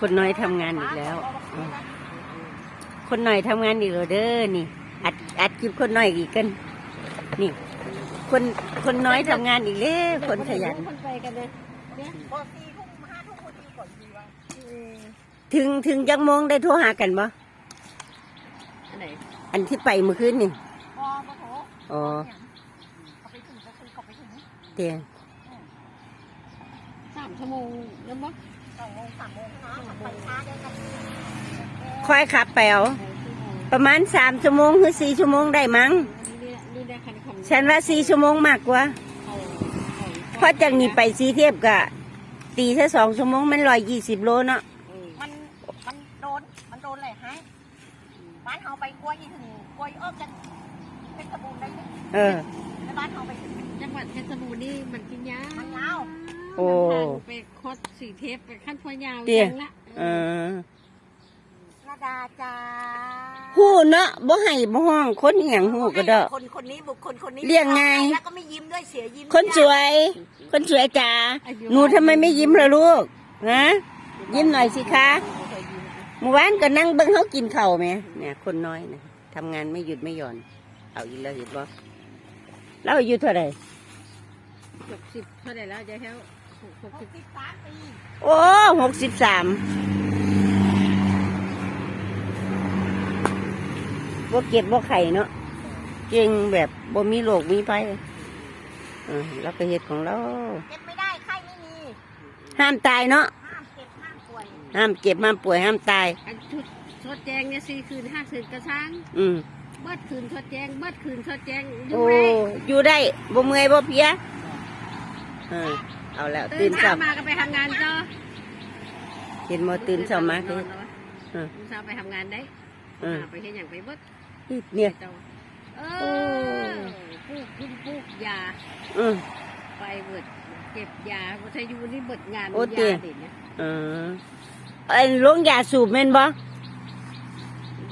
คนน้อยทำงานอีกแล้วอืมคนน้อยทำงานอีกแล้วเด้อนี่ อัดอัดคลิปคนน้อยอีกกัน นี่ คนคนน้อยทำงานอีกแล้วคนขยันคนไปกันเลยเนี่ยพอสี่ทุ่มห้าทุ่มพอดีก่อนดีวะเออถึงถึงจักโมงได้โทรหากันบ่อันไหนอันที่ไปเมื่อคืนนี่พอมาโถอ๋อเขาไปถึงก็คือเขาไปถึงเตียสามชั่วโมงแล้วมั้ง สองโมงสามโมงนะมันไปช้าได้กันค่อยขับไปเอาสองชั่วโมงประมาณสามชั่วโมงหรือสี่ชั่วโมงได้มั้งอันนี้เนี่ยนี่ได้คันของฉันว่าสี่ชั่วโมงมากกว่าเขาเขาเพราะจากนี้ไปสีเทียบกะตีแค่สองชั่วโมงมันร้อยยี่สิบโลเนาะเออมันมันโดนมันโดนอะไรฮะบ้านเขาไปกล้วยอีถึงกล้วยออกจากเป็นสบู่ได้ไหมเออในบ้านเขาไปถึงจังหวัดเพชรบูรณ์นี่มันกินยามันยาว โอ้ ไปคดสีเทปไปขั้นพอยาวเตี้ยจังละเออนาดาจ้าหูเนาะบ่ให้บ่ห้องคนอหย่างหูก็เด้อ คนคนนี้บุคคลคนนี้เรียกไง แล้วก็ไม่ยิ้มด้วยเสียยิ้มคนสวย คนสวยจ๋าหนูทำไมไม่ยิ้มล่ะลูกฮะยิ้มหน่อยสิคะเมื่อวานก็นั่งเบิ่งเขากินข้าวไหมเนี่ย คนน้อยนะทำงานไม่หยุดไม่หย่อน เอาอีกแล้วเห็นบ่เราอายุเท่าไหร่ หกสิบเท่าไหร่แล้วเจ๊แถว หกหกหสิกบสิบสามปีโอ้หกสิบสามบ่เก็บบ่ไข่เนาะเก่งแบบบ่มีโรคมีภัยเออเราก็เฮ็ดของเราเก็บไม่ได้ไข้ไม่มีห้ามตายเนาะห้ามเก็บห้ามป่วยห้ามเก็บห้ามป่วยห้ามตายอันชุดชดแจงเนี่ยสี่คืนห้าคืนกระช้างอืมเบิดคืนชดแจงเบิดคืนชดแจงอโอ้ยู่ได้อยู่ได้บ่เมื่อยบ่เพลียเออ เอาแล้วตื่ตื่นนเช้าเช้ามาก็ไปทำงานจ้าเห็นบ่ตื่นเช้ามาคืคืออเออตื่นเช้าไปทำงานได้เออหาไปเห็นอย่างไปเบิดเนี่ยเจ้าเอโอ้อปลูกปลูกปลูกยาอืมไปเบิดเก็บยาวัชยูนี่เบิดงานโอ้เตี้ยายเด็ดนะเออไอ้ลงยาสูบแม่นบ่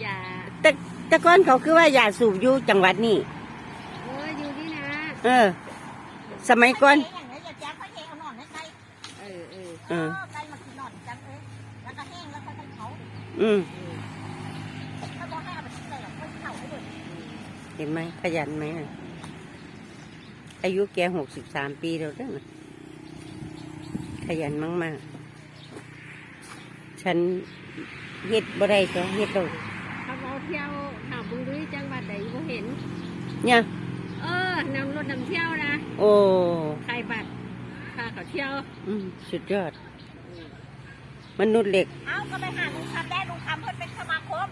ยาแต่แต่ก่อนเขาคือว่ายาสูบอยู่จังหวัดนี้เอออยู่นี่นะเออ สมัยก่อน อเออเออไกลมากินหนอนจังเอ้ยแล้วก็แห้งแล้วค่อยๆเผาอืมเออถ้าบ่ให้เอาไปทิ้งเลยค่อยเผาให้เลยเห็นไหมขยันไหมน่ะอายุแกหกสิบสามปีแล้วเด้อน่ะขยันมากๆ ฉันเฮ็ดบ่ได้จ้ะเฮ็ดเราเขาเอาเที่ยวถามบุรีจังหวัดใดบ่เห็น เนี่ย เออนำรถนำเที่ยวนะ โอ้ใครบัตรพา เขาเที่ยว อืมสุดยอด มนุษย์เหล็ก เอาก็ไปหาลุงคำได้ลุงคำเพิ่นเป็นสมาคม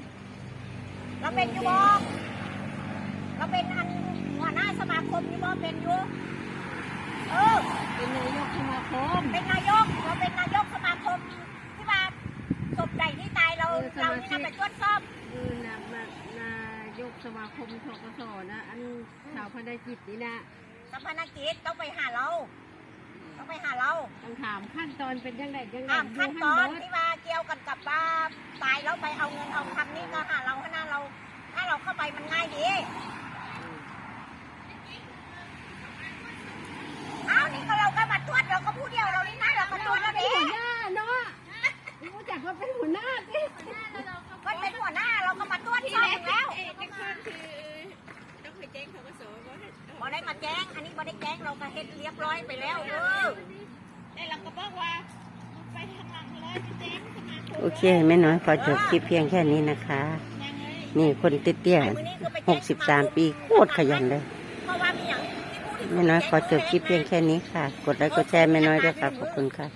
เราเป็นอยู่บ่เราเป็นอันหัวหน้าสมาคมนี่บ่เป็นอยู่เออ เป็นนายกสมาคม เป็นนายก เราเป็นนายกสมาคมที่ว่าศพใหญ่ที่ตายเราเรานี่นะไปตรวจสอบ คือนามนายกสมาคมทกศนะ อันชาวพันธกิจนี่นะ สัมพันธกิจต้องไปหาเรา ต้องไปหาเรา ต้องถามขั้นตอนเป็นยังไงยังไงตามขั้นตอนดูให้ที่ว่าเกี่ยวกันกับว่าตายแล้วไปเอาเงินเอาคำนี้ก็หาเราหน้าเรา ถ้าเราเข้าไปมันง่ายดีเอานี่ก็เราก็มาตรวจเราก็ผู้เดียวเรานี่นะเราก็ตรวจแล้วเป็ดินหัวหน้าเนาะรู้จักว่าเป็นหัวหน้าสิมันเป็นหัวหน้าเราก็มาตรวจสอบแล้วต้องไปแจ้งทกศว่าบ่ได้มาแจ้ง อันนี้บ่ได้แจ้งเราก็เฮ็ดเรียบร้อยไปแล้วเออ โอเคแม่น้อยขอจบคลิปเพียงแค่นี้นะคะ นี่คนเตี้ยมื้อนี้คือไปๆหแจ้งกสิบสามปีโคตรขยันเลยเพราะว่ามีหยังที่ผู้ที่แม่น้อยขอจบคลิปเพียงแค่นี้ค่ะ กดไลค์กดแชร์แม่น้อยด้วยค่ะขอบคุณค่ะ